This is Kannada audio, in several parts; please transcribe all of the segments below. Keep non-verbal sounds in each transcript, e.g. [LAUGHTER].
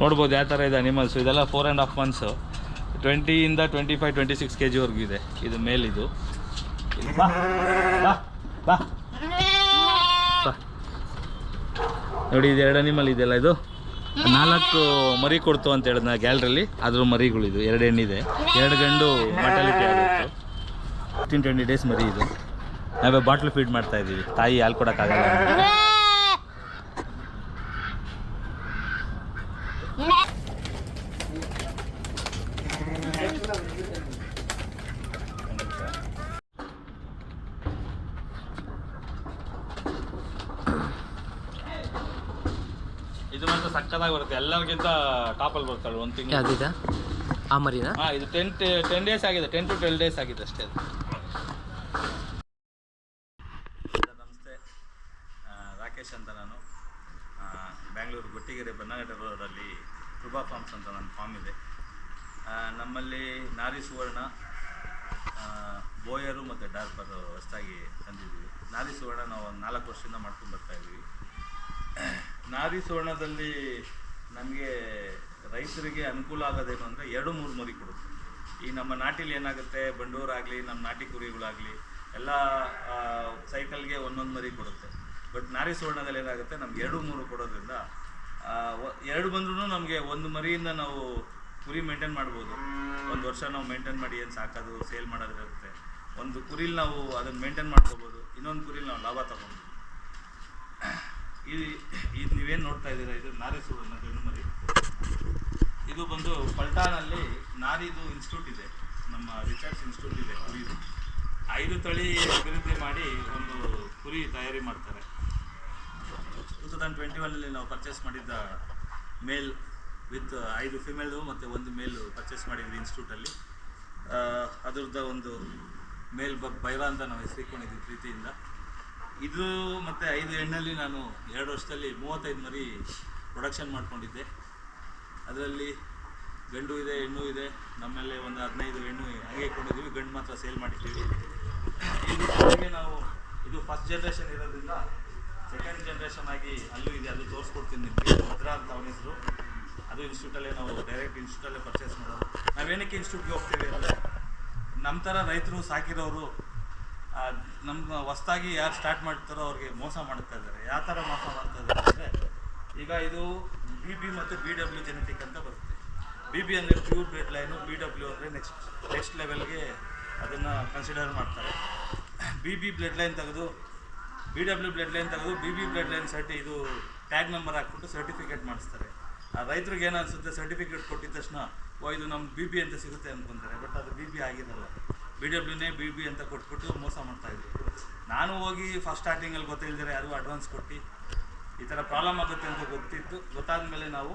ನೋಡ್ಬೋದು ಯಾವ ಥರ ಇದೆ ಅನಿಮಲ್ಸ್ ಇದೆಲ್ಲ four and half months ಟ್ವೆಂಟಿಯಿಂದ twenty five twenty six K ಜಿವರೆಗೂ ಇದೆ. ಇದು ಮೇಲಿದು ಬಾ ಬಾ ಬಾ. ನೋಡಿ, ಇದು ಎರಡು ಅನಿಮಲ್ ಇದೆಯಲ್ಲ ಇದು? ನಾಲ್ಕು ಮರಿ ಕೊಡ್ತು ಅಂತ ಹೇಳಿದ್ನ ಗ್ಯಾಲ್ರಲ್ಲಿ ಅದ್ರ ಮರಿಗಳಿದು. ಎರಡು ಹೆಣ್ಣಿದೆ. ಎರಡು ಗಂಡು ಮಟಾಲಿಟಿ ಆಗಿತ್ತು ಫಿಫ್ಟೀನ್ ಟ್ವೆಂಟಿ ಡೇಸ್ ಮರಿ ಇದು. ನಾವೇ ಬಾಟ್ಲು ಫೀಡ್ ಮಾಡ್ತಾ ಇದ್ದೀವಿ ತಾಯಿ ಹಾಲು ಕೊಡೋಕ್ಕಾಗಲ್ಲ ಅಂತ. ಇದು ಮಾತ್ರ ಸಕ್ಕತ್ತಾಗಿ ಬರುತ್ತೆ. ಎಲ್ಲರಿಗಿಂತ ಟಾಪಲ್ಲಿ ಬರ್ತಾಳೆ ಒಂದು ತಿಂಗಳು. ಯಾವ್ದಿದ? ಆ ಮರಿನಾ? ಹಾಂ ಇದು ಟೆನ್ ಟೆನ್ ಡೇಸ್ ಆಗಿದೆ. ಟೆನ್ ಟು ಟ್ವೆಲ್ ಡೇಸ್ ಆಗಿದೆ ಅಷ್ಟೇ ಅದು ನಮಸ್ತೆ ಆ, ರಾಕೇಶ್ ಅಂತ ನಾನು ಆ, ಬ್ಯಾಂಗ್ಳೂರು ಗೊಟ್ಟಿಗೆರೆ ಬನ್ನಘಟ್ಟ ರೋಡಲ್ಲಿ ಕೃಪಾ ಫಾರ್ಮ್ಸ್ ಅಂತ ನನ್ನ ಫಾರ್ಮ್ ಇದೆ. ನಮ್ಮಲ್ಲಿ ನಾರಿ ಸುವರ್ಣ ಬೋಯರು ಮತ್ತು ಡಾರ್ಪರ್ ಹೊಸದಾಗಿ ತಂದಿದ್ದೀವಿ. ನಾರಿ ಸುವರ್ಣ ನಾವು ಒಂದು ನಾಲ್ಕು ವರ್ಷದಿಂದ ಮಾಡ್ಕೊಂಡು ಬರ್ತಾ ಇದ್ದೀವಿ. ನಾರಿ ಸುವರ್ಣದಲ್ಲಿ ನಮಗೆ ರೈತರಿಗೆ ಅನುಕೂಲ ಆಗೋದೇನು ಅಂದರೆ ಎರಡು ಮೂರು ಮರಿ ಕೊಡುತ್ತೆ. ಈ ನಮ್ಮ ನಾಟಿಲಿ ಏನಾಗುತ್ತೆ? ಬಂಡೂರಾಗಲಿ, ನಮ್ಮ ನಾಟಿ ಕುರಿಗಳಾಗಲಿ, ಎಲ್ಲ ಸೈಕಲ್ಗೆ ಒಂದೊಂದು ಮರಿ ಕೊಡುತ್ತೆ. ಬಟ್ ನಾರಿ ಸುವರ್ಣದಲ್ಲಿ ಏನಾಗುತ್ತೆ? ನಮ್ಗೆ ಎರಡು ಮೂರು ಕೊಡೋದ್ರಿಂದ ಎರಡು ಬಂದ್ರೂ ನಮಗೆ ಒಂದು ಮರಿಯಿಂದ ನಾವು ಕುರಿ ಮೇಂಟೈನ್ ಮಾಡ್ಬೋದು. ಒಂದು ವರ್ಷ ನಾವು ಮೇಂಟೈನ್ ಮಾಡಿ ಏನು ಸಾಕೋದು ಸೇಲ್ ಮಾಡೋದಿರುತ್ತೆ ಒಂದು ಕುರಿಲಿ ನಾವು ಅದನ್ನು ಮೇಂಟೈನ್ ಮಾಡ್ಕೋಬೋದು. ಇನ್ನೊಂದು ಕುರಿಲಿ ನಾವು ಲಾಭ ತಗೊಬೋದು. ಇದು ಇದು ನೀವೇನು ನೋಡ್ತಾ ಇದ್ದೀರಾ? ಇದು ನಾರಿ ಅನ್ನೋ ಗಂಡು ಮರಿ. ಇದು ಬಂದು ಪಲ್ಟಾನಲ್ಲಿ ನಾರಿದು ಇನ್ಸ್ಟಿಟ್ಯೂಟ್ ಇದೆ. ನಮ್ಮ ರಿಸರ್ಚ್ ಇನ್ಸ್ಟಿಟ್ಯೂಟ್ ಇದೆ ಕುರಿದು. ಐದು ತಳಿ ಅಭಿವೃದ್ಧಿ ಮಾಡಿ ಒಂದು ಕುರಿ ತಯಾರಿ ಮಾಡ್ತಾರೆ. ಟೂ ತೌಸಂಡ್ ಟ್ವೆಂಟಿ ಒನ್ನಲ್ಲಿ ನಾವು ಪರ್ಚೇಸ್ ಮಾಡಿದ್ದ ಮೇಲ್ ವಿತ್ ಐದು ಫಿಮೇಲು ಮತ್ತು ಒಂದು ಮೇಲು ಪರ್ಚೇಸ್ ಮಾಡಿದ್ವಿ ಇನ್ಸ್ಟಿಟ್ಯೂಟಲ್ಲಿ ಅದರದ ಒಂದು ಮೇಲ್ ಬಗ್ ಬೈರ ಅಂತ ನಾವು ಹೆಸರಿಕೊಂಡಿದ್ವಿ ಪ್ರೀತಿಯಿಂದ. ಇದು ಮತ್ತು ಐದು ಹೆಣ್ಣಲ್ಲಿ ನಾನು ಎರಡು ವರ್ಷದಲ್ಲಿ ಮೂವತ್ತೈದು ಮರಿ ಪ್ರೊಡಕ್ಷನ್ ಮಾಡ್ಕೊಂಡಿದ್ದೆ. ಅದರಲ್ಲಿ ಗಂಡು ಇದೆ, ಹೆಣ್ಣು ಇದೆ, ನಮ್ಮಲ್ಲಿ ಒಂದು ಹದಿನೈದು ಹೆಣ್ಣು ಹಂಗೆ ಇಟ್ಕೊಂಡಿದ್ದೀವಿ ಗಂಡು ಮಾತ್ರ ಸೇಲ್ ಮಾಡಿದ್ದೀವಿ. ಇದು ನಾವು, ಇದು ಫಸ್ಟ್ ಜನ್ರೇಷನ್ ಇರೋದ್ರಿಂದ ಸೆಕೆಂಡ್ ಜನ್ರೇಷನ್ ಆಗಿ ಅಲ್ಲೂ ಇದೆ ಅಲ್ಲೂ ತೋರಿಸ್ಕೊಡ್ತೀನಿ ನಿಮಗೆ. ಭದ್ರಾ ಅಂತ ಅವನ ಹೆಸರು. ಅದು ಇನ್ಸ್ಟಿಟ್ಯೂಟಲ್ಲೇ ನಾವು ಡೈರೆಕ್ಟ್ ಇನ್ಸ್ಟಿಟ್ಯೂಟಲ್ಲೇ ಪರ್ಚೇಸ್ ಮಾಡೋದು. ನಾವೇನಕ್ಕೆ ಇನ್ಸ್ಟಿಟ್ಯೂಟ್ಗೆ ಹೋಗ್ತೀವಿ ಅಂದರೆ ನಮ್ಮ ಥರ ರೈತರು, ಸಾಕಿರೋರು ನಮ್ಮ ಹೊಸ್ದಾಗಿ ಯಾರು ಸ್ಟಾರ್ಟ್ ಮಾಡ್ತಾರೋ ಅವ್ರಿಗೆ ಮೋಸ ಮಾಡ್ತಾ ಇದ್ದಾರೆ. ಯಾವ ಥರ ಮೋಸ ಮಾಡ್ತಾ ಇದ್ದಾರೆ ಅಂದರೆ, ಈಗ ಇದು ಬಿ ಬಿ ಮತ್ತು ಬಿ ಡಬ್ಲ್ಯೂ ಜೆನೆಟಿಕ್ ಅಂತ ಬರುತ್ತೆ. ಬಿ ಬಿ ಅಂದರೆ pure blood line B W ಅಂದರೆ ನೆಕ್ಸ್ಟ್ ನೆಕ್ಸ್ಟ್ ಲೆವೆಲ್ಗೆ ಅದನ್ನು ಕನ್ಸಿಡರ್ ಮಾಡ್ತಾರೆ. ಬಿ ಬಿ ಬ್ಲಡ್ ಲೈನ್ ತೆಗೆದು ಬಿ ಡಬ್ಲ್ಯೂ ಬ್ಲಡ್ ಲೈನ್ ತೆಗೆದು ಬಿ ಬಿ ಬ್ಲಡ್ ಲೈನ್ ಸರ್ಟಿ ಇದು ಟ್ಯಾಗ್ ನಂಬರ್ ಹಾಕ್ಬಿಟ್ಟು ಸರ್ಟಿಫಿಕೇಟ್ ಮಾಡಿಸ್ತಾರೆ. ಆ ರೈತರಿಗೆ ಏನು ಅನಿಸುತ್ತೆ? ಸರ್ಟಿಫಿಕೇಟ್ ಕೊಟ್ಟಿದ ತಕ್ಷಣ, ಓ, ಇದು ನಮ್ಮ ಬಿ ಬಿ ಅಂತ ಸಿಗುತ್ತೆ ಅಂದ್ಕೊಂತಾರೆ ಬಟ್ ಅದು ಬಿ ಬಿ ಆಗಿರಲ್ಲ. ಬಿ ಡಬ್ಲ್ಯೂನೇ ಬಿ ಬಿ ಅಂತ ಕೊಟ್ಬಿಟ್ಟು ಮೋಸ ಮಾಡ್ತಾಯಿದ್ರು ನಾನು ಹೋಗಿ ಫಸ್ಟ್ ಸ್ಟಾರ್ಟಿಂಗಲ್ಲಿ ಗೊತ್ತಿಲ್ಲದಿರ ಯಾರಿಗೂ ಅಡ್ವಾನ್ಸ್ ಕೊಟ್ಟು, ಈ ಥರ ಪ್ರಾಬ್ಲಮ್ ಆಗುತ್ತೆ ಅಂತ ಗೊತ್ತಿತ್ತು. ಗೊತ್ತಾದ ಮೇಲೆ ನಾವು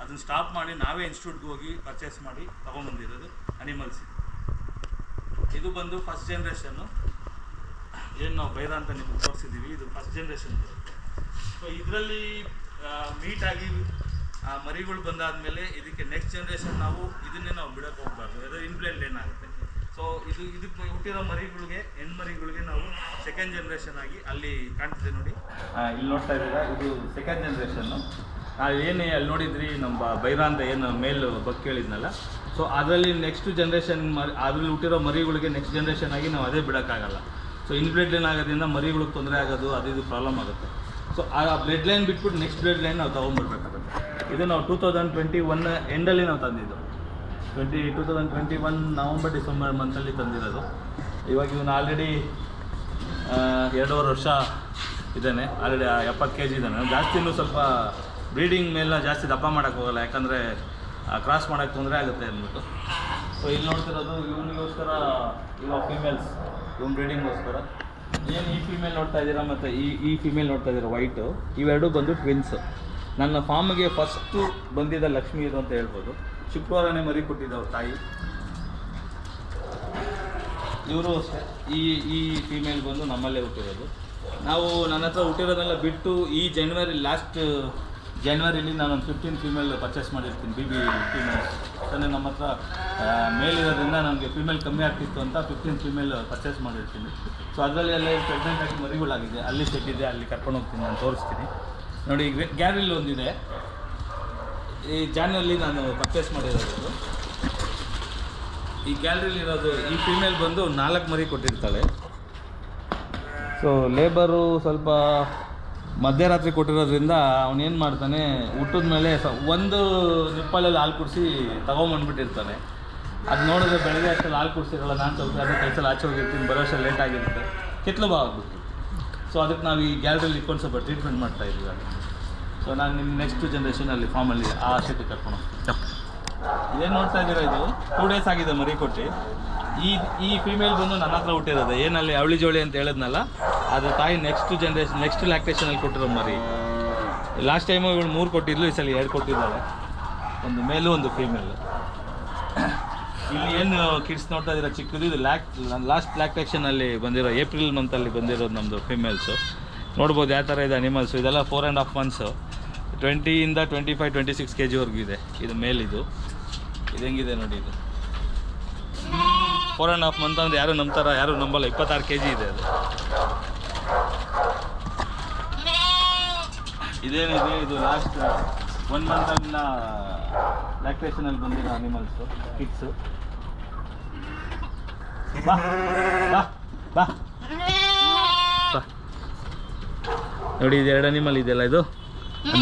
ಅದನ್ನು ಸ್ಟಾಪ್ ಮಾಡಿ, ನಾವೇ ಇನ್ಸ್ಟಿಟ್ಯೂಟ್ಗೆ ಹೋಗಿ ಪರ್ಚೇಸ್ ಮಾಡಿ ತೊಗೊಂಬಂದಿರೋದು ಅನಿಮಲ್ಸ್ ಇದು ಬಂದು ಫಸ್ಟ್ ಜನ್ರೇಷನ್ನು ಏನು ನಾವು ಬೈರ ಅಂತ ನಿಮ್ಗೆ ತೋರಿಸಿದ್ದೀವಿ, ಇದು ಫಸ್ಟ್ ಜನ್ರೇಷನ್ ಸೊ ಇದರಲ್ಲಿ ಮೀಟಾಗಿ ಮರಿಗಳು ಬಂದಾದಮೇಲೆ ಇದಕ್ಕೆ ನೆಕ್ಸ್ಟ್ ಜನ್ರೇಷನ್ ನಾವು ಇದನ್ನೇ ನಾವು ಬಿಡೋಕೆ ಹೋಗ್ಬಾರ್ದು. ಅದು ಇನ್ಫ್ಲೆಂಟ್ ಏನಾಗುತ್ತೆ. ಸೊ ಇದು, ಇದಕ್ಕೆ ಹುಟ್ಟಿರೋ ಮರಿಗಳಿಗೆ, ಹೆಣ್ಮರಿಗಳಿಗೆ ನಾವು ಸೆಕೆಂಡ್ ಜನ್ರೇಷನ್ ಆಗಿ ಅಲ್ಲಿ ಕಾಣ್ತಿದೆ ನೋಡಿ. ಇಲ್ಲಿ ನೋಡ್ತಾ ಇದ್ದೀರಾ, ಇದು ಸೆಕೆಂಡ್ ಜನ್ರೇಷನ್ನು ಏನು ಅಲ್ಲಿ ನೋಡಿದ್ರಿ, ನಮ್ಮ ಬೈರ ಅಂತ ಏನು ಮೇಲ್ ಬಗ್ಗೆ ಹೇಳಿದ್ನಲ್ಲ ಸೊ ಅದರಲ್ಲಿ ನೆಕ್ಸ್ಟ್ ಜನ್ರೇಷನ್ ಮರಿ, ಅದರಲ್ಲಿ ಹುಟ್ಟಿರೋ ಮರಿಗಳಿಗೆ ನೆಕ್ಸ್ಟ್ ಜನ್ರೇಷನ್ ಆಗಿ ನಾವು ಅದೇ ಬಿಡೋಕ್ಕಾಗಲ್ಲ. ಸೊ ಇನ್ ಬ್ಲಡ್ ಲೈನ್ ಆಗೋದ್ರಿಂದ ಮರಿಗಳಿಗೆ ತೊಂದರೆ ಆಗೋದು, ಅದು ಇದು ಪ್ರಾಬ್ಲಮ್ ಆಗುತ್ತೆ. ಸೊ ಆ ಬ್ಲಡ್ ಲೈನ್ ಬಿಟ್ಬಿಟ್ಟು ನೆಕ್ಸ್ಟ್ ಬ್ಲಡ್ ಲೈನ್ ನಾವು ತೊಗೊಂಡ್ಬರ್ಬೇಕಾಗುತ್ತೆ. ಇದು ನಾವು ಟೂ ತೌಸಂಡ್ ಟ್ವೆಂಟಿ ಒನ್ ಎಂಡಲ್ಲಿ ನಾವು ತಂದಿದ್ದು. Twenty two thousand twenty one November December ಮಂತಲ್ಲಿ ತಂದಿರೋದು. ಇವಾಗ ಇವನು ಆಲ್ರೆಡಿ ಎರಡೂವರೆ ವರ್ಷ ಇದ್ದಾನೆ. ಆಲ್ರೆಡಿ ಎಪ್ಪತ್ತು ಕೆ ಜಿ ಇದ್ದಾನೆ ಜಾಸ್ತಿ ಇನ್ನೂ ಸ್ವಲ್ಪ ಬ್ರೀಡಿಂಗ್ ಮೇಲೆ ಜಾಸ್ತಿ ದಪ್ಪ ಮಾಡೋಕ್ಕೆ ಹೋಗಲ್ಲ. ಯಾಕಂದರೆ ಕ್ರಾಸ್ ಮಾಡೋಕ್ಕೆ ತೊಂದರೆ ಆಗುತ್ತೆ ಅಂದ್ಬಿಟ್ಟು. ಸೊ ಇಲ್ಲಿ ನೋಡ್ತಿರೋದು ಇವನಿಗೋಸ್ಕರ ಇವಾಗ ಫೀಮೇಲ್ಸ್ ಇವ್ನ ಬ್ರೀಡಿಂಗ್ಗೋಸ್ಕರ ಏನು ಈ ಫೀಮೇಲ್ ನೋಡ್ತಾ ಇದ್ದೀರಾ ಮತ್ತು ಈ ಈ ಫೀಮೇಲ್ ನೋಡ್ತಾ ಇದ್ದೀರಾ ವೈಟು ಇವೆರಡು ಬಂದು ಟ್ವಿನ್ಸ್ ನನ್ನ ಫಾರ್ಮ್ಗೆ ಫಸ್ಟು ಬಂದಿದ್ದ ಲಕ್ಷ್ಮಿ ಇದು ಅಂತ ಹೇಳ್ಬೋದು. ಶುಕ್ರವಾರನೇ ಮರಿ ಕೊಟ್ಟಿದ್ದವು ತಾಯಿ. ಇವರು ಅಷ್ಟೇ. ಈ ಈ ಫೀಮೇಲ್ ಬಂದು ನಮ್ಮಲ್ಲೇ ಹುಟ್ಟಿರೋದು. ನಾವು ನನ್ನ ಹತ್ರ ಹುಟ್ಟಿರೋದೆಲ್ಲ ಬಿಟ್ಟು ಈ ಜನ್ವರಿ ಲಾಸ್ಟ್ ಜನ್ವರಿಲಿ ನಾನು ಒಂದು ಫಿಫ್ಟೀನ್ ಫೀಮೇಲ್ ಪರ್ಚೇಸ್ ಮಾಡಿರ್ತೀನಿ. ಬಿ ಬಿ ಫೀಮೇಲ್ ಯಾಕಂದರೆ ನಮ್ಮ ಹತ್ರ ಮೇಲ್ ಇರೋದ್ರಿಂದ ನನಗೆ ಫೀಮೇಲ್ ಕಮ್ಮಿ ಆಗ್ತಿತ್ತು ಅಂತ ಫಿಫ್ಟೀನ್ ಫೀಮೇಲ್ ಪರ್ಚೇಸ್ ಮಾಡಿರ್ತೀನಿ. ಸೊ ಅದರಲ್ಲಿ ಎಲ್ಲ ಪ್ರೆಗ್ನೆಂಟ್ ಆಗಿ ಮರಿಗಳಾಗಿದೆ. ಅಲ್ಲಿ ಸೆಟ್ ಅಲ್ಲಿ ಕರ್ಕೊಂಡು ಹೋಗ್ತೀನಿ, ನಾನು ತೋರಿಸ್ತೀನಿ. ನೋಡಿ ಗ್ಯಾರಿಲ್ ಒಂದಿದೆ. ಈ ಜಾನಲ್ಲಿ ನಾನು ಪರ್ಚೇಸ್ ಮಾಡಿರೋದು. ಈ ಗ್ಯಾಲ್ರಿಲಿ ಇರೋದು, ಈ ಫೀಮೇಲ್ ಬಂದು ನಾಲ್ಕು ಮರಿ ಕೊಟ್ಟಿರ್ತಾಳೆ. ಸೊ ಲೇಬರು ಸ್ವಲ್ಪ ಮಧ್ಯರಾತ್ರಿ ಕೊಟ್ಟಿರೋದ್ರಿಂದ ಅವನೇನು ಮಾಡ್ತಾನೆ ಹುಟ್ಟಿದ ಮೇಲೆ ಸ ಒಂದು ನಿಪ್ಪಲಲ್ಲಿ ಹಾಲು ಕುಡಿಸಿ ತಗೊಂಬಂದ್ಬಿಟ್ಟಿರ್ತಾನೆ. ಅದು ನೋಡಿದ್ರೆ ಬೆಳಗ್ಗೆ ಅಷ್ಟಲ್ಲಿ ಹಾಲು ಕುಡಿಸಿರಲ್ಲ ನಾನು ಸ್ವಲ್ಪ ಅದೇ ಕೆಲಸಲ್ಲಿ ಆಚೆ ಹೋಗಿರ್ತೀನಿ ಬರೋ ಅಷ್ಟು ಲೇಟ್ ಆಗಿರುತ್ತೆ. ಕಿತ್ಲು ಬಾ ಆಗ್ಬಿಟ್ಟು ಸೊ ಅದಕ್ಕೆ ನಾವು ಈ ಗ್ಯಾಲರಿಲಿ ಇಟ್ಕೊಂಡು ಸ್ವಲ್ಪ ಟ್ರೀಟ್ಮೆಂಟ್ ಮಾಡ್ತಾ ಇದ್ದೀವಿ ಅದು ಸೊ ನಾನು ನಿಮ್ಮ ನೆಕ್ಸ್ಟ್ ಜನ್ರೇಷನಲ್ಲಿ ಫಾರ್ಮಲ್ಲಿ ಆ ಶೆಟ್ಟಿ ಕರ್ಕೊಂಡು ಹೋಗ್ತೀನಿ. ಇದೇನು ನೋಡ್ತಾ ಇದ್ದೀರಾ ಇದು? ಟೂ ಡೇಸ್ ಆಗಿದೆ ಮರಿ ಕೊಟ್ಟು. ಈ ಈ ಫೀಮೇಲ್ ಬಂದು ನನ್ನ ಹತ್ರ ಹುಟ್ಟಿರೋದು. ಏನಲ್ಲಿ ಅವಳಿ ಜೋಳಿ ಅಂತ ಹೇಳಿದ್ನಲ್ಲ ಅದು ತಾಯಿ ನೆಕ್ಸ್ಟ್ ಜನ್ರೇಷನ್ ನೆಕ್ಸ್ಟ್ ಲ್ಯಾಕ್ಟೇಷನಲ್ಲಿ ಕೊಟ್ಟಿರೋ ಮರಿ. ಲಾಸ್ಟ್ ಟೈಮು ಇವಳು ಮೂರು ಕೊಟ್ಟಿದ್ಲು ಈ ಸಲ ಎರಡು ಕೊಟ್ಟಿದ್ದಾಳೆ. ಒಂದು ಮೇಲು ಒಂದು ಫೀಮೇಲು ಇಲ್ಲಿ ಏನು ಕಿಡ್ಸ್ ನೋಡ್ತಾ ಇದ್ದೀರಾ ಚಿಕ್ಕದು? ಇದು ಲ್ಯಾಕ್ ಲಾಸ್ಟ್ ಲ್ಯಾಕ್ಟೇಷನಲ್ಲಿ ಬಂದಿರೋ ಏಪ್ರಿಲ್ ಮಂತಲ್ಲಿ ಬಂದಿರೋದು ನಮ್ಮದು ಫಿಮೇಲ್ಸು ನೋಡ್ಬೋದು ಯಾವ ಥರ ಇದೆ ಅನಿಮಲ್ಸು ಇದೆಲ್ಲ four and half months ಟ್ವೆಂಟಿಯಿಂದ twenty five twenty six K ಜಿವರೆಗೂ ಇದೆ. ಇದು ಮೇಲಿದು. ಇದು ಹೆಂಗಿದೆ ನೋಡಿ ಇದು? ಫೋರ್ ಆ್ಯಂಡ್ ಹಾಫ್ ಮಂತ್ ಅಂದರೆ ಯಾರು ನಂಬ್ತಾರ? ಯಾರು ನಂಬಲ್ಲ? ಇಪ್ಪತ್ತಾರು ಕೆ ಜಿ ಇದೆ ಅದು. ಇದೇನಿದೆ? ಇದು ಲಾಸ್ಟ್ ಒನ್ ಮಂತನ್ನ ಲ್ಯಾಕ್ಟೇಷನಲ್ಲಿ ಬಂದಿರೋ ಅನಿಮಲ್ಸು ಕಿಡ್ಸು ಬಾ ಬಾ ಬಾ ಬಾ ನೋಡಿ ಇದು ಎರಡು ಅನಿಮಲ್ ಇದೆಯಲ್ಲ ಇದು?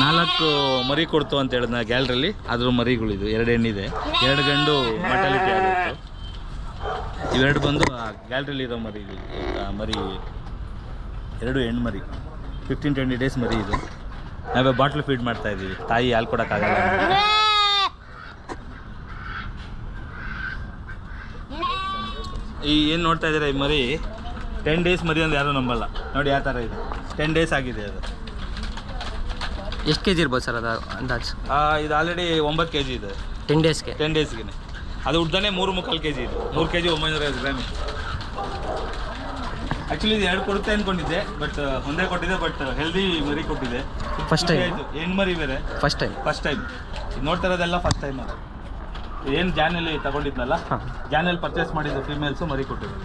ನಾಲ್ಕು ಮರಿ ಕೊಡ್ತು ಅಂತ ಹೇಳಿದ್ನ ಗ್ಯಾಲ್ರಲ್ಲಿ ಅದ್ರ ಮರಿಗಳಿದು ಎರಡು ಹೆಣ್ಣಿದೆ. ಎರಡು ಗಂಡು ಮಟಾಲಿಟಿ ಆಗುತ್ತೆ ಇವೆರಡು ಬಂದು ಆ ಗ್ಯಾಲ್ರಿಲಿ ಇರೋ ಮರಿ ಮರಿ ಎರಡು ಹೆಣ್ಣು ಮರಿ. ಫಿಫ್ಟೀನ್ ಟ್ವೆಂಟಿ ಡೇಸ್ ಮರಿ ಇದು. ನಾವೇ ಬಾಟ್ಲು ಫೀಡ್ ಮಾಡ್ತಾ ಇದ್ದೀವಿ ತಾಯಿ ಹಾಲು ಕೊಡೋಕ್ಕಾಗಲ್ಲ ಅಂತ. ಈ ಏನು ನೋಡ್ತಾ ಇದ್ದೀರಾ ಈ ಮರಿ? ಟೆನ್ ಡೇಸ್ ಮರಿ ಅಂದ್ರೆ ಯಾರೂ ನಂಬಲ್ಲ. ನೋಡಿ ಯಾವ ಥರ ಇದೆ. ಟೆನ್ ಡೇಸ್ ಆಗಿದೆ ಅದು. ಎಷ್ಟು ಕೆ ಜಿ ಇರ್ಬೋದು ಸರ್ ಅದು ಅಂದಾಜು? ಇದು ಆಲ್ರೆಡಿ ಒಂಬತ್ತು ಕೆ ಜಿ ಇದೆ ಟೆನ್ ಡೇಸ್ಗೆ ಟೆನ್ ಡೇಸ್ಗೆ ಅದು ಉಡ್ದಾನೆ ಮೂರು ಮುಕ್ಕಾಲು ಕೆ ಜಿ ಇದೆ. ಮೂರು ಕೆ ಜಿ ಒಂಬೈನೂರ ಐದು ಗ್ರಾಮ್. ಆ್ಯಕ್ಚುಲಿ ಇದು ಎರಡು ಕೊಡುತ್ತೆ ಅಂದ್ಕೊಂಡಿದ್ದೆ ಬಟ್ ಒಂದೇ ಕೊಟ್ಟಿದೆ ಬಟ್ ಹೆಲ್ದಿ ಮರಿ ಕೊಟ್ಟಿದೆ ಫಸ್ಟ್ ಟೈಮ್ ಆಯಿತು. ಹೆಣ್ಣು ಮರಿ ಬೇರೆ? ಫಸ್ಟ್ ಟೈಮ್ ಫಸ್ಟ್ ಟೈಮ್ ನೋಡ್ತಾ ಇರೋದೆಲ್ಲ ಫಸ್ಟ್ ಟೈಮ್ ಅದು. ಏನು ಜಾನಲ್ಲಿ ತಗೊಂಡಿದ್ನಲ್ಲ? ಜಾನಲ್ಲಿ ಪರ್ಚೇಸ್ ಮಾಡಿದ್ದು ಫೀಮೇಲ್ಸು ಮರಿ ಕೊಟ್ಟಿದ್ದು.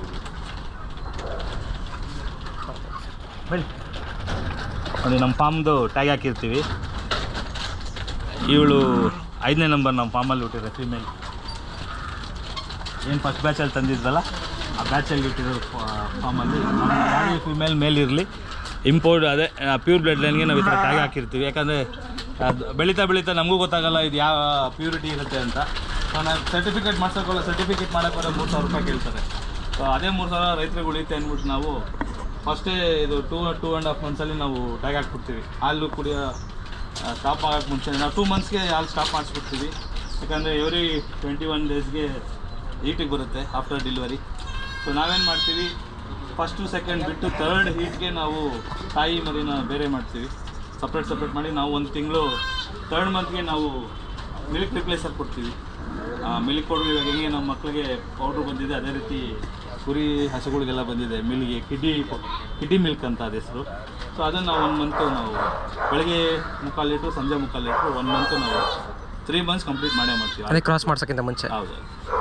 ಅದೇ ನಮ್ಮ ಫಾರ್ಮ್ದು ಟ್ಯಾಗ್ ಹಾಕಿರ್ತೀವಿ. ಇವಳು ಐದನೇ ನಂಬರ್ ನಮ್ಮ ಫಾರ್ಮಲ್ಲಿ ಹುಟ್ಟಿದ್ರೆ ಫೀಮೇಲ್ ಏನು ಫಸ್ಟ್ ಬ್ಯಾಚಲ್ಲಿ ತಂದಿದ್ವಲ್ಲ ಆ ಬ್ಯಾಚಲ್ಲಿ ಇಟ್ಟಿರೋ ಫಾರ್ಮಲ್ಲಿ ಫಿಮೇಲ್ ಮೇಲ್ ಇರಲಿ. ಇಂಪೋರ್ಟ್ ಅದೇ ಪ್ಯೂರ್ ಬ್ಲಡ್ ಲೈನ್ಗೆ ನಾವು ಈ ಥರ ಟ್ಯಾಗ್ ಹಾಕಿರ್ತೀವಿ. ಯಾಕಂದರೆ ಬೆಳೀತಾ ಬೆಳೀತಾ ನಮಗೂ ಗೊತ್ತಾಗಲ್ಲ ಇದು ಯಾವ ಪ್ಯೂರಿಟಿ ಇರುತ್ತೆ ಅಂತ. ನಾನು ಸರ್ಟಿಫಿಕೇಟ್ ಮಾಡ್ಸೋಕ್ಕಲ್ಲ ಸರ್ಟಿಫಿಕೇಟ್ ಮಾಡೋಕ್ಕೆ ಬರೋ ಮೂರು ಸಾವಿರ ರೂಪಾಯಿ ಕೇಳ್ತಾರೆ. ಸೊ ಅದೇ ಮೂರು ಸಾವಿರ ರೈತರಿಗೆ ಉಳಿಯುತ್ತೆ ಅಂದ್ಬಿಟ್ಟು ನಾವು ಫಸ್ಟೇ ಇದು ಟೂ ಟೂ ಆ್ಯಂಡ್ ಹಾಫ್ ಮಂತ್ಸಲ್ಲಿ ನಾವು ಟ್ಯಾಗ್ ಹಾಕ್ಬಿಡ್ತೀವಿ. ಹಾಲು ಕುಡಿಯೋ ಸ್ಟಾಪ್ ಆಗೋಕ್ಕೆ ಮುಂಚೆ. ನಾವು ಟೂ ಮಂತ್ಸ್ಗೆ ಹಾಲು ಸ್ಟಾಪ್ ಮಾಡಿಸ್ಬಿಡ್ತೀವಿ. ಯಾಕಂದರೆ ಎವ್ರಿ ಟ್ವೆಂಟಿ ಒನ್ ಡೇಸ್ಗೆ ಹೀಟಿಗೆ ಬರುತ್ತೆ ಆಫ್ಟರ್ ಡೆಲಿವರಿ ಸೊ ನಾವೇನು ಮಾಡ್ತೀವಿ? ಫಸ್ಟು ಸೆಕೆಂಡ್ ಬಿಟ್ಟು ತರ್ಡ್ ಹೀಟ್ಗೆ ನಾವು ತಾಯಿ ಮರಿನ ಬೇರೆ ಮಾಡ್ತೀವಿ. ಸಪ್ರೇಟ್ ಸಪ್ರೇಟ್ ಮಾಡಿ ನಾವು ಒಂದು ತಿಂಗಳು ತರ್ಡ್ ಮಂತ್ಗೆ ನಾವು ಮಿಲ್ಕ್ ರಿಪ್ಲೇಸರ್ ಕೊಡ್ತೀವಿ. ಮಿಲ್ಕ್ ಪೌಡ್ರ್ ಇವಾಗ ಹೆಂಗೆ ನಮ್ಮ ಮಕ್ಕಳಿಗೆ ಪೌಡ್ರ್ ಬಂದಿದೆ ಅದೇ ರೀತಿ ಕುರಿ ಹಸುಗಳಿಗೆಲ್ಲ ಬಂದಿದೆ. ಮಿಲ್ಗೆ ಕಿಡ್ಡಿ ಕಿಡ್ಡಿ ಮಿಲ್ಕ್ ಅಂತ ಅದು ಹೆಸರು. ಸೊ ಅದನ್ನು ನಾವು ಒನ್ ಮಂತು ನಾವು ಬೆಳಗ್ಗೆ ಮುಕ್ಕಾಲು ಲೀಟ್ರು ಸಂಜೆ ಮುಕ್ಕಾಲು ಲೀಟ್ರು ಒನ್ ಮಂತು ನಾವು ತ್ರೀ ಮಂತ್ಸ್ ಕಂಪ್ಲೀಟ್ ಮಾಡೇ ಮಾಡ್ತೀವಿ. ಅದೇ ಕ್ರಾಸ್ ಮಾಡ್ಸೋಕ್ಕಿಂತ ಮುಂಚೆ? ಹೌದು.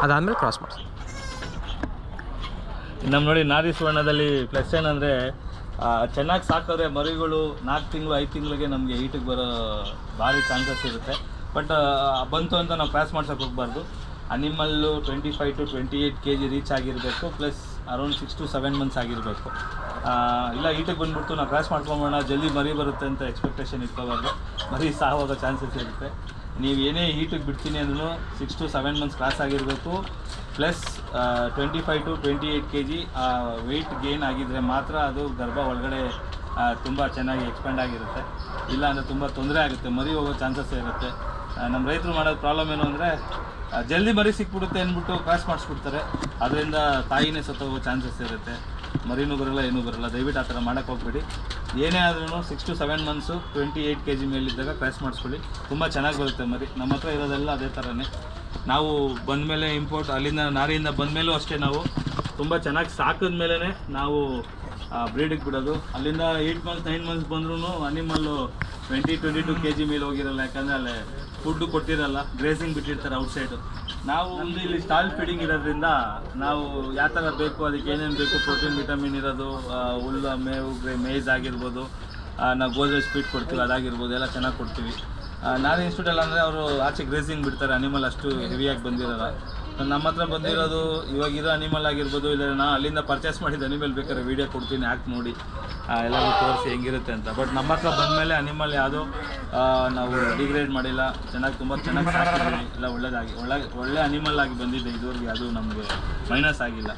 ಅದಾದಮೇಲೆ ಕ್ರಾಸ್ ಮಾಡಿಸಿ ನಮ್ಮ ನೋಡಿ ನಾರಿ ಸುವರ್ಣದಲ್ಲಿ ಪ್ಲಸ್ ಏನಂದರೆ ಚೆನ್ನಾಗಿ ಸಾಕಿದ್ರೆ ಮರಿಗಳು ನಾಲ್ಕು ತಿಂಗಳು ಐದು ತಿಂಗಳಿಗೆ ನಮಗೆ ಈಟಿಗೆ ಬರೋ ಭಾರಿ ಚಾನ್ಸಸ್ ಇರುತ್ತೆ. ಬಟ್ ಬಂತು ಅಂತ ನಾವು ಕ್ರಾಸ್ ಮಾಡ್ಸಕ್ಕೆ ಹೋಗ್ಬಾರ್ದು. Animal twenty five to twenty eight K G reach ಆಗಿರಬೇಕು plus around six to seven months ಆಗಿರಬೇಕು. ಇಲ್ಲ ಈಟಿಗೆ ಬಂದ್ಬಿಟ್ಟು ನಾವು ಕ್ರಾಸ್ ಮಾಡ್ಕೊಂಬೋಣ, ಜಲ್ದಿ ಮರಿ ಬರುತ್ತೆ ಅಂತ ಎಕ್ಸ್ಪೆಕ್ಟೇಷನ್ ಇಟ್ಕೋಬಾರ್ದು. ಮರಿ ಸಾವಾಗ ಚಾನ್ಸಸ್ ಇರುತ್ತೆ. ನೀವು ಏನೇ ಹೀಟಿಗೆ ಬಿಡ್ತೀನಿ ಅಂದ್ರೂ six to seven months cross ಆಗಿರಬೇಕು plus twenty five to twenty eight K G weight gain ಆಗಿದ್ದರೆ ಮಾತ್ರ ಅದು ಗರ್ಭ ಒಳಗಡೆ ತುಂಬ ಚೆನ್ನಾಗಿ ಎಕ್ಸ್ಪ್ಯಾಂಡ್ ಆಗಿರುತ್ತೆ. ಇಲ್ಲ ಅಂದರೆ ತುಂಬ ತೊಂದರೆ ಆಗುತ್ತೆ, ಮರಿ ಹೋಗೋ ಚಾನ್ಸಸ್ ಇರುತ್ತೆ. ನಮ್ಮ ರೈತರು ಮಾಡೋದು ಪ್ರಾಬ್ಲಮ್ ಏನು ಅಂದರೆ ಜಲ್ದಿ ಮರಿ ಸಿಕ್ಬಿಡುತ್ತೆ ಅಂದ್ಬಿಟ್ಟು ಕ್ರಾಸ್ ಮಾಡಿಸ್ಬಿಡ್ತಾರೆ. ಅದರಿಂದ ತಾಯಿನೇ ಸತ್ತೋಗೋ ಚಾನ್ಸಸ್ ಇರುತ್ತೆ. ಮರಿನೂ ಬರಲ್ಲ, ಏನೂ ಬರಲ್ಲ. ದಯವಿಟ್ಟು ಆ ಥರ ಮಾಡೋಕ್ಕೆ ಹೋಗ್ಬೇಡಿ. ಏನೇ ಆದ್ರೂ six to seven months twenty eight K G ಮೇಲಿದ್ದಾಗ cross ಮಾಡಿಸ್ಕೊಳ್ಳಿ. ತುಂಬ ಚೆನ್ನಾಗಿ ಬರುತ್ತೆ ಮರಿ. ನಮ್ಮ ಹತ್ರ ಇರೋದೆಲ್ಲ ಅದೇ ಥರನೇ. ನಾವು ಬಂದಮೇಲೆ ಇಂಪೋರ್ಟ್ ಅಲ್ಲಿಂದ ನಾರಿಯಿಂದ ಬಂದಮೇಲೂ ಅಷ್ಟೇ ನಾವು. ತುಂಬ ಚೆನ್ನಾಗಿ ಸಾಕಿದ ಮೇಲೇ ನಾವು ಬ್ರೀಡಿಗೆ ಬಿಡೋದು. ಅಲ್ಲಿಂದ ಏಯ್ಟ್ ಮಂತ್ಸ್ ನೈನ್ ಮಂತ್ಸ್ ಬಂದ್ರೂ animal twenty twenty two K G ಮೇಲೆ ಹೋಗಿರಲ್ಲ, ಯಾಕಂದರೆ ಅಲ್ಲೇ ಫುಡ್ ಕೊಟ್ಟಿರಲ್ಲ ಗ್ರೇಸಿಂಗ್ ಬಿಟ್ಟಿರ್ತಾರೆ ಔಟ್ಸೈಡು ನಾವು ಒಂದು ಇಲ್ಲಿ ಸ್ಟಾಲ್ ಫೀಡಿಂಗ್ ಇರೋದ್ರಿಂದ ನಾವು ಯಾವ ಥರ ಬೇಕು, ಅದಕ್ಕೆ ಏನೇನು ಬೇಕು ಪ್ರೋಟೀನ್ ವಿಟಮಿನ್ ಇರೋದು ಹುಲ್ಲ, ಮೇವು ಮೇಯ್ಸ್ ಆಗಿರ್ಬೋದು ನಾವು ಸ್ಪೀಡ್ ಸ್ವೀಟ್ ಕೊಡ್ತೀವಿ, ಅದಾಗಿರ್ಬೋದು, ಎಲ್ಲ ಚೆನ್ನಾಗಿ ಕೊಡ್ತೀವಿ. ನಾನು ಇನ್ಸ್ಟಿಟ್ಯೂಟಲ್ಲಿ ಅಂದರೆ ಅವರು ಆಚೆ ಗ್ರೇಸಿಂಗ್ ಬಿಡ್ತಾರೆ ಅನಿಮಲ್ ಅಷ್ಟು ಹೆವಿಯಾಗಿ ಬಂದಿರಲ್ಲ. ನಮ್ಮ ಹತ್ರ ಬಂದಿರೋದು ಇವಾಗಿರೋ ಅನಿಮಲ್ ಆಗಿರ್ಬೋದು, ಇಲ್ಲ ನಾ ಅಲ್ಲಿಂದ ಪರ್ಚೇಸ್ ಮಾಡಿದ ಅನಿಮಲ್ ಬೇಕಾದ್ರೆ ವೀಡಿಯೋ ಕೊಡ್ತೀನಿ ಯಾಕೆ ನೋಡಿ. ಎಲ್ಲರೂ ತೋರಿಸಿ ಹೆಂಗಿರುತ್ತೆ ಅಂತ. ಬಟ್ ನಮ್ಮ ಹತ್ರ ಬಂದಮೇಲೆ ಅನಿಮಲ್ ಯಾವುದೋ ನಾವು ಡಿಗ್ರೇಡ್ ಮಾಡಿಲ್ಲ. ಚೆನ್ನಾಗಿ ತುಂಬ ಚೆನ್ನಾಗಿ ಸಾಕಿದ್ದೀವಿ ಎಲ್ಲ ಒಳ್ಳೇದಾಗಿ ಒಳ್ಳೆ ಒಳ್ಳೆ ಅನಿಮಲ್ ಆಗಿ ಬಂದಿದೆ. ಇದುವರೆಗೆ ಅದು ನಮಗೆ ಮೈನಸ್ ಆಗಿಲ್ಲ.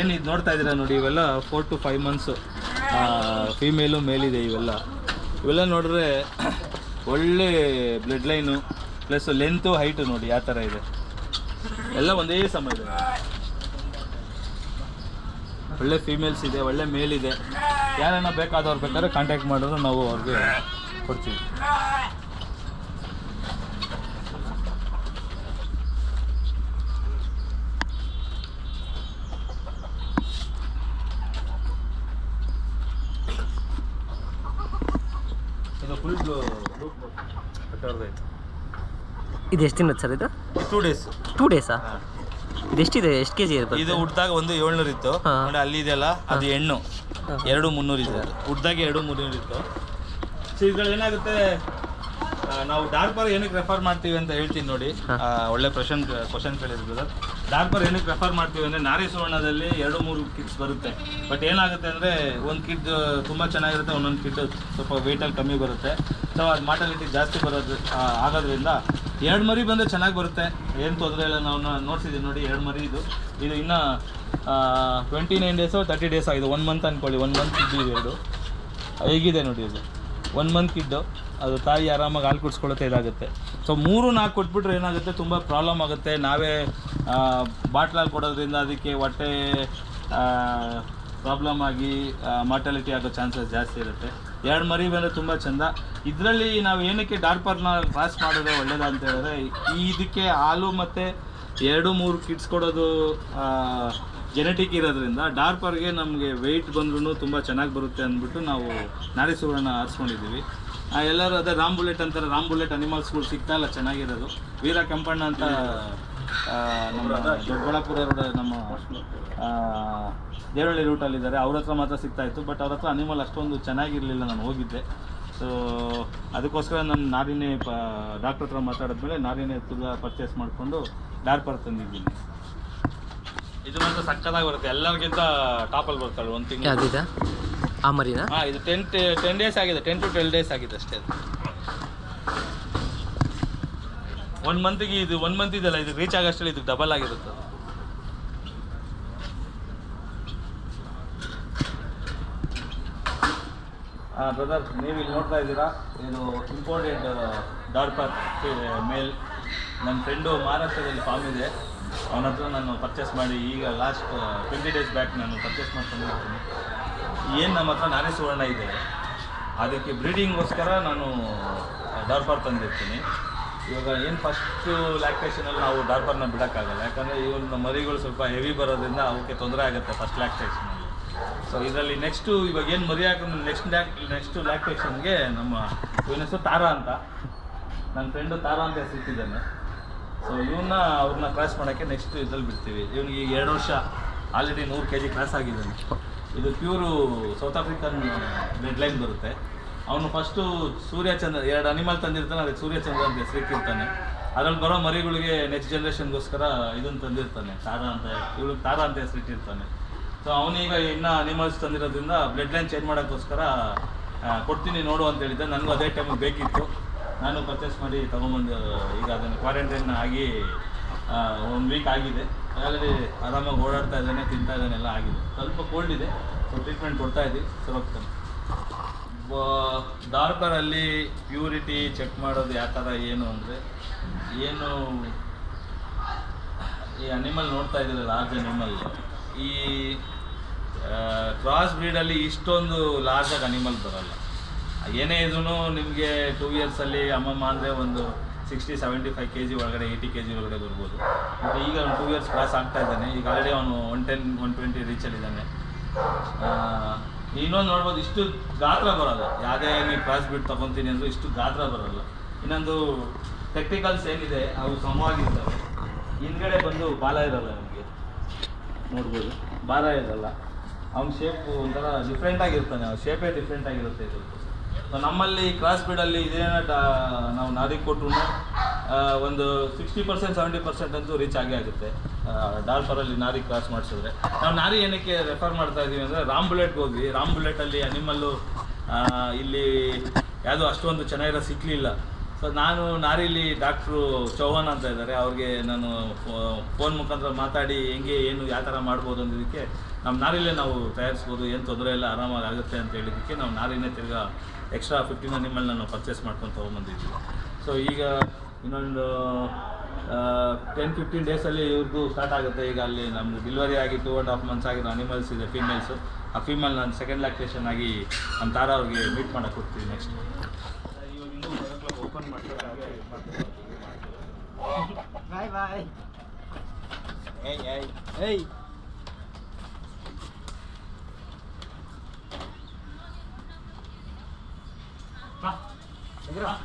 ಏನು ಇದು ನೋಡ್ತಾ ಇದ್ದೀರಾ ನೋಡಿ, ಇವೆಲ್ಲ four to five months female ಮೇಲಿದೆ ಇವೆಲ್ಲ. ಇವೆಲ್ಲ ನೋಡಿದ್ರೆ [COUGHS] ಒಳ್ಳೆ blood line plus length height ನೋಡಿ ಯಾವ ಥರ ಇದೆ. ಎಲ್ಲ ಒಂದೇ ಸಮ ಇದೆ ಒಳ್ಳೆ ಫೀಮೇಲ್ಸ್ ಇದೆ ಒಳ್ಳೆ ಮೇಲ್ ಇದೆ. ಯಾರನ್ನ ಬೇಕಾದವ್ರು ಬೇಕಾದ್ರೆ ಕಾಂಟ್ಯಾಕ್ಟ್ ಮಾಡಿದ್ರು ನಾವು ಅವ್ರಿಗೆ ಕೊಡ್ತೀವಿ. ಇದು ಎಷ್ಟು ದಿನ ಸರ್ ಇದು? ಟೂ ಡೇಸ್ ಟೂ ಡೇಸಾ ಇದೆಷ್ಟಿದೆ? ಎಷ್ಟು ಕೆ ಜಿ ಇರುತ್ತೆ ಇದು ಹುಟ್ಟಿದಾಗ ಒಂದು ಏಳ್ನೂರು ಇತ್ತು. ಹಾ. ನೋಡಿ ಅಲ್ಲಿ ಇದೆಯಲ್ಲ ಅದು ಹೆಣ್ಣು. ಎರಡು ಮುನ್ನೂರು ಇದೆ ಹುಟ್ಟಿದಾಗ ಎರಡು ಮುನ್ನೂರು ಇತ್ತು. ಸೊ ಏನಾಗುತ್ತೆ ನಾವು ನಾವು ಡಾರ್ಪರ್ ಏನಕ್ಕೆ ರೆಫರ್ ಮಾಡ್ತೀವಿ ಅಂತ ಹೇಳ್ತೀನಿ ನೋಡಿ. ಆ, ಒಳ್ಳೆ ಪ್ರಶ್ನ್ ಕ್ವಶನ್ ಕೇಳಿದ್ರು ಡಾರ್ಪರ್ ಏನಕ್ಕೆ ಪ್ರೆಫರ್ ಮಾಡ್ತೀವಿ ಅಂದರೆ ನಾರಿ ಸುವರ್ಣದಲ್ಲಿ ಎರಡು, ಮೂರು ಕಿಟ್ಸ್ ಬರುತ್ತೆ. ಬಟ್ ಏನಾಗುತ್ತೆ ಅಂದರೆ ಒಂದು ಕಿಟ್ ತುಂಬ ಚೆನ್ನಾಗಿರುತ್ತೆ, ಒಂದೊಂದು ಕಿಟ್ ಸ್ವಲ್ಪ ವೆಯ್ಟಲ್ಲಿ ಕಮ್ಮಿ ಬರುತ್ತೆ. ಸೊ ಅದು ಮಾಟಲಿಟಿ ಜಾಸ್ತಿ ಬರೋದು ಆಗೋದ್ರಿಂದ ಎರಡು ಮರಿ ಬಂದರೆ ಚೆನ್ನಾಗಿ ಬರುತ್ತೆ. ಏನು ತೊಂದರೆ ಇಲ್ಲ, ನಾವು ನೋಡ್ಸಿದ್ದೀವಿ ನೋಡಿ, ಎರಡು ಮರಿ ಇದು. ಇದು ಇನ್ನು twenty nine days thirty days ಆಗಿದೆ. ಒನ್ ಮಂತ್ ಅಂದ್ಕೊಳ್ಳಿ ಒನ್ ಮಂತ್ ಇದ್ದು ಎರಡು. ಹೇಗಿದೆ ನೋಡಿ ಇದು. ಒನ್ ಮಂತ್ ಕಿಡ್ಡು ಅದು ತಾಯಿ ಆರಾಮಾಗಿ ಹಾಲು ಕುಡಿಸ್ಕೊಳ್ಳುತ್ತೆ ಇದಾಗುತ್ತೆ. ಸೊ ಮೂರು, ನಾಲ್ಕು ಕೊಟ್ಬಿಟ್ರೆ ಏನಾಗುತ್ತೆ? ತುಂಬ ಪ್ರಾಬ್ಲಮ್ ಆಗುತ್ತೆ. ನಾವೇ ಬಾಟ್ಲಲ್ಲಿ ಕೊಡೋದ್ರಿಂದ ಅದಕ್ಕೆ ಹೊಟ್ಟೆ ಪ್ರಾಬ್ಲಮ್ ಆಗಿ ಮಾರ್ಟಾಲಿಟಿ ಆಗೋ ಚಾನ್ಸಸ್ ಜಾಸ್ತಿ ಇರುತ್ತೆ. ಎರಡು ಮರಿ ಬಂದರೆ ತುಂಬ ಚೆಂದ. ಇದರಲ್ಲಿ ನಾವು ಏನಕ್ಕೆ ಡಾರ್ಪರ್ನ ಕ್ರಾಸ್ ಮಾಡಿದ್ರೆ ಒಳ್ಳೇದ ಅಂತ ಹೇಳಿದ್ರೆ, ಈ ಇದಕ್ಕೆ ಹಾಲು ಮತ್ತು ಎರಡು, ಮೂರು ಕಿಡ್ಸ್ ಕೊಡೋದು ಜೆನೆಟಿಕ್ ಇರೋದ್ರಿಂದ ಡಾರ್ಪರ್ಗೆ ನಮಗೆ ವೆಯ್ಟ್ ಬಂದ್ರೂ ತುಂಬ ಚೆನ್ನಾಗಿ ಬರುತ್ತೆ ಅಂದ್ಬಿಟ್ಟು ನಾವು ನಾರಿ ಸುವರ್ಣ ಆರಿಸ್ಕೊಂಡಿದ್ದೀವಿ ಎಲ್ಲರೂ ಅದೇ ರಾಮ್ ಬುಲೆಟ್ ಅಂತಾರೆ. ರಾಮ್ ಬುಲೆಟ್ ಅನಿಮಲ್ಸ್ಗಳು ಸಿಗ್ತಾ ಇಲ್ಲ, ಚೆನ್ನಾಗಿರೋದು. ವೀರ ಕೆಂಪಣ್ಣ ಅಂತ ನಮ್ಮ ದೊಡ್ಡಬಳ್ಳಾಪುರ ನಮ್ಮ ದೇವಳ್ಳಿ ರೂಟಲ್ಲಿದ್ದಾರೆ ಅವ್ರ ಹತ್ರ ಮಾತ್ರ ಸಿಗ್ತಾ ಇತ್ತು ಬಟ್ ಅವ್ರ ಹತ್ರ ಅನಿಮಲ್ ಅಷ್ಟೊಂದು ಚೆನ್ನಾಗಿರಲಿಲ್ಲ ನಾನು ಹೋಗಿದ್ದೆ. ಸೊ ಅದಕ್ಕೋಸ್ಕರ ನಾನು ನಾರಿನೇ ಪ ಡಾಕ್ಟ್ರ್ ಹತ್ರ ಮಾತಾಡಿದ್ಮೇಲೆ ನಾರಿನೇ ತುಗ ಪರ್ಚೇಸ್ ಮಾಡಿಕೊಂಡು ಡಾರ್ಪರ್ ತಂದಿದ್ದೀನಿ. ಇದು ಮಾತ್ರ ಸಕ್ಕತ್ತಾಗಿ ಬರುತ್ತೆ. ಎಲ್ಲರಿಗಿಂತ ಟಾಪಲ್ಲಿ ಬರ್ತಾಳೆ ಒಂದು ತಿಂಗಳು. ಆ ಮರಿನಾ? ಹಾಂ ಇದು ಟೆನ್ ಟೆನ್ ಡೇಸ್ ಆಗಿದೆ. ಟೆನ್ ಟು ಟ್ವೆಲ್ ಡೇಸ್ ಆಗಿದೆ ಅಷ್ಟೇ ಅದು ಒನ್ ಮಂತ್ಗೆ ಇದು ಒನ್ ಮಂತ್ ಇದೆಲ್ಲ, ಇದು ರೀಚ್ ಆಗೋಷ್ಟರಲ್ಲಿ ಇದು ಡಬಲ್ ಆಗಿರುತ್ತೆ. ಬ್ರದರ್ ನೀವು ಇಲ್ಲಿ ನೋಡ್ತಾ ಇದ್ದೀರಾ? ಇದು ಇಂಪಾರ್ಟೆಂಟ್ ಡಾರ್ಪರ್ ಮೇಲ್ ನನ್ನ ಫ್ರೆಂಡು ಮಹಾರಾಷ್ಟ್ರದಲ್ಲಿ ಫಾರ್ಮ್ ಇದೆ. ಅವನ ಹತ್ರ ನಾನು ಪರ್ಚೇಸ್ ಮಾಡಿ, ಈಗ ಲಾಸ್ಟ್ ಟ್ವೆಂಟಿ ಡೇಸ್ ಬ್ಯಾಕ್ ನಾನು ಪರ್ಚೇಸ್ ಮಾಡ್ಕೊಂಡು ಏನು ನಮ್ಮ ಹತ್ರ ನಾನೇ ಸುವರ್ಣ ಇದೆ. ಅದಕ್ಕೆ ಬ್ರೀಡಿಂಗ್ಗೋಸ್ಕರ ನಾನು ಡಾರ್ಪರ್ ತಂದಿರ್ತೀನಿ. ಇವಾಗ ಏನು ಫಸ್ಟು ಲ್ಯಾಕ್ಟೇಷನಲ್ಲಿ ನಾವು ಡಾರ್ಪರ್ನ ಬಿಡೋಕ್ಕಾಗಲ್ಲ. ಯಾಕಂದರೆ ಇವನ್ನ ಮರಿಗಳು ಸ್ವಲ್ಪ ಹೆವಿ ಬರೋದ್ರಿಂದ ಅವಕ್ಕೆ ತೊಂದರೆ ಆಗುತ್ತೆ ಫಸ್ಟ್ ಲ್ಯಾಕ್ಟೇಷನಲ್ಲಿ ಸೊ ಇದರಲ್ಲಿ ನೆಕ್ಸ್ಟು ಇವಾಗ ಏನು ಮರಿ ಹಾಕೊಂಡು ನೆಕ್ಸ್ಟ್ ಲ್ಯಾಕ್ ನೆಕ್ಸ್ಟ್ ಲ್ಯಾಕ್ಟೇಷನ್ಗೆ ನಮ್ಮ ಇವನ ಹೆಸರು ತಾರಾ ಅಂತ. ನನ್ನ ಫ್ರೆಂಡು ತಾರಾ ಅಂತ ಸಿಕ್ಕಿದ್ದಾನೆ ಸೊ ಇವನ್ನ ಅವ್ರನ್ನ ಕ್ರಾಸ್ ಮಾಡೋಕ್ಕೆ ನೆಕ್ಸ್ಟ್ ಇದ್ರಲ್ಲಿ ಬಿಡ್ತೀವಿ. ಇವನಿಗೆ ಈಗ ಎರಡು ವರ್ಷ. ಆಲ್ರೆಡಿ ನೂರು ಕೆ ಜಿ ಕ್ರಾಸ್ ಆಗಿದ್ದಾನೆ. ಇದು pure South African blood line ಬರುತ್ತೆ. ಅವನು ಫಸ್ಟು ಸೂರ್ಯಚಂದ್ರ, ಎರಡು ಅನಿಮಲ್ ತಂದಿರ್ತಾನೆ, ಅದಕ್ಕೆ ಸೂರ್ಯಚಂದ್ರ ಅಂತ ಹೆಸರಿಟ್ಟಿರ್ತಾನೆ ಅದ್ರಲ್ಲಿ ಬರೋ ಮರಿಗಳಿಗೆ ನೆಕ್ಸ್ಟ್ ಜನ್ರೇಷನ್ಗೋಸ್ಕರ ಇದನ್ನು ತಂದಿರ್ತಾನೆ, ತಾರಾ ಅಂತ ಇವಳು ತಾರಾ ಅಂತ ಹೆಸರಿಟ್ಟಿರ್ತಾನೆ ಸೊ ಅವನೀಗ ಇನ್ನು ಅನಿಮಲ್ಸ್ ತಂದಿರೋದ್ರಿಂದ ಬ್ಲಡ್ ಲೈನ್ ಚೇಂಜ್ ಮಾಡೋಕ್ಕೋಸ್ಕರ ಕೊಡ್ತೀನಿ ನೋಡು ಅಂತ ಹೇಳಿದ್ದೆ. ನನಗೂ ಅದೇ ಟೈಮಿಗೆ ಬೇಕಿತ್ತು. ನಾನು ಪರ್ಚೇಸ್ ಮಾಡಿ ತೊಗೊಂಬಂದು, ಈಗ ಅದನ್ನು ಕ್ವಾರಂಟೈನ್ ಆಗಿ ಒಂದು ವೀಕ್ ಆಗಿದೆ. ಅದರಲ್ಲಿ ಆರಾಮಾಗಿ ಓಡಾಡ್ತಾ ಇದ್ದಾನೆ, ತಿಂತಾ ಇದ್ದಾನೆ, ಎಲ್ಲ ಆಗಿದೆ. ಸ್ವಲ್ಪ ಕೋಲ್ಡ್ ಇದೆ. ಸೊ ಟ್ರೀಟ್ಮೆಂಟ್ ಕೊಡ್ತಾ ಇದ್ದೀವಿ. ಸರ್, ಹೋಗ್ತಾನೆ. ಡಾರ್ಪರಲ್ಲಿ ಪ್ಯೂರಿಟಿ ಚೆಕ್ ಮಾಡೋದು ಯಾವ ಏನು ಅಂದರೆ, ಏನು, ಈ ಅನಿಮಲ್ ನೋಡ್ತಾ ಇದ್ದೀರ ಲಾರ್ಜ್ ಅನಿಮಲ್ ಈ ಕ್ರಾಸ್ ಬ್ರೀಡಲ್ಲಿ ಇಷ್ಟೊಂದು ಲಾರ್ಜ್ ಆಗಿ ಅನಿಮಲ್ ಬರಲ್ಲ. ಏನೇ ಇದ್ರೂ ನಿಮಗೆ ಟೂ ಇಯರ್ಸಲ್ಲಿ ಅಮ್ಮಮ್ಮ ಅಂದರೆ ಒಂದು sixty seventy five K G ಒಳಗಡೆ ಏಯ್ಟಿ ಕೆ ಜಿ ಒಳಗಡೆ ಬರ್ಬೋದು. ಬಟ್ ಈಗ ಅವ್ನು ಟೂ ಇಯರ್ಸ್ ಕ್ರಾಸ್ ಆಗ್ತಾ ಇದ್ದಾನೆ. ಈಗ ಆಲ್ರೆಡಿ ಅವನು ಒನ್ ಟೆನ್ ಒನ್ ಟ್ವೆಂಟಿ ರೀಚಲ್ಲಿದ್ದಾನೆ ಇನ್ನೊಂದು ನೋಡ್ಬೋದು, ಇಷ್ಟು ಗಾತ್ರ ಬರೋಲ್ಲ ಯಾವುದೇ ನೀವು ಪ್ರಾಸ್ ಬಿಟ್ಟು ತೊಗೊತೀನಿ ಅಂದರೂ ಇಷ್ಟು ಗಾತ್ರ ಬರೋಲ್ಲ. ಇನ್ನೊಂದು ಟೆಕ್ನಿಕಲ್ಸ್ ಏನಿದೆ, ಅವು ಸಮವಾಗಿರ್ತವೆ. ಹಿಂದ್ಗಡೆ ಬಂದು ಬಾಲ ಇರಲ್ಲ ನಮಗೆ. ನೋಡ್ಬೋದು. ಬಾಲ ಇರಲ್ಲ. ಅವ್ನ ಶೇಪ್ ಒಂಥರ ಡಿಫ್ರೆಂಟಾಗಿರ್ತಾನೆ ಅವ್ನ ಶೇಪೇ ಡಿಫ್ರೆಂಟಾಗಿರುತ್ತೆ ಇದು ಸೊ ನಮ್ಮಲ್ಲಿ ಕ್ರಾಸ್ ಬ್ರೀಡಲ್ಲಿ ಇದೇನ ನಾವು ನಾರಿಗೆ ಕೊಟ್ಟರು ಒಂದು ಸಿಕ್ಸ್ಟಿ ಪರ್ಸೆಂಟ್ ಸೆವೆಂಟಿ ಪರ್ಸೆಂಟ್ ಅಂತೂ ರೀಚ್ ಆಗೇ ಆಗುತ್ತೆ. ಡಾಲ್ಫರಲ್ಲಿ ನಾರಿ ಕ್ರಾಸ್ ಮಾಡಿಸಿದ್ರೆ. ನಾವು ನಾರಿ ಏನಕ್ಕೆ ರೆಫರ್ ಮಾಡ್ತಾ ಇದ್ದೀವಿ ಅಂದರೆ ರಾಮ್ ಬುಲೆಟ್ಗೆ ಹೋದ್ವಿ. ರಾಮ್ ಬುಲೆಟಲ್ಲಿ ಅನಿಮಲ್ಲು ಇಲ್ಲಿ ಯಾವುದು ಅಷ್ಟೊಂದು ಚೆನ್ನಾಗಿರೋ ಸಿಕ್ಕಲಿಲ್ಲ ಸೊ ನಾನು ನಾರಿಲಿ ಡಾಕ್ಟ್ರು ಚೌಹಾನ್ ಅಂತ ಇದ್ದಾರೆ. ಅವ್ರಿಗೆ ನಾನು ಫೋನ್ ಮುಖಾಂತರ ಮಾತಾಡಿ ಹೆಂಗೆ, ಏನು, ಯಾವ ಥರ ಮಾಡ್ಬೋದು ಅನ್ನೋದಕ್ಕೆ ನಮ್ಮ ನಾರಿಲೇ ನಾವು ತಯಾರಿಸ್ಬೋದು. ಏನು ತೊಂದರೆ ಇಲ್ಲ, ಆರಾಮಾಗಿ ಆಗುತ್ತೆ ಅಂತ ಹೇಳಿದ್ದಕ್ಕೆ ನಾವು ನಾರಿನೇ ತಿರ್ಗಾ ಎಕ್ಸ್ಟ್ರಾ ಫಿಫ್ಟೀನ್ ಅನಿಮಲ್ ನಾನು ಪರ್ಚೇಸ್ ಮಾಡ್ಕೊಂಡು ತೊಗೊಂಬಂದಿದ್ವಿ. ಸೊ ಈಗ ಇನ್ನೊಂದು ಟೆನ್ ಫಿಫ್ಟೀನ್ ಡೇಸಲ್ಲಿ ಇವ್ರದ್ದು ಸ್ಟಾರ್ಟ್ ಆಗುತ್ತೆ. ಈಗ ಅಲ್ಲಿ ನಮ್ಮದು ಡೆಲಿವರಿ ಆಗಿ ಟೂ ಆ್ಯಂಡ್ ಹಾಫ್ ಮಂತ್ಸ್ ಆಗಿರೋ ಅನಿಮಲ್ಸ್ ಇದೆ ಫೀಮೇಲ್ಸು ಆ ಫೀಮೇಲ್ ನಾನು ಸೆಕೆಂಡ್ ಲ್ಯಾಕ್ಟೇಷನ್ ಆಗಿ ನಮ್ಮ ತಾರ ಅವ್ರಿಗೆ ಮೀಟ್ ಮಾಡಕ್ಕೆ ಹೋಗ್ತೀವಿ ನೆಕ್ಸ್ಟ್ ಓಪನ್ ಮಾಡ್ತಾರೆ ಬಾಯ್ ಬಾಯ್ ಏಯ್ ಏಯ್ ಏಯ್ Bra.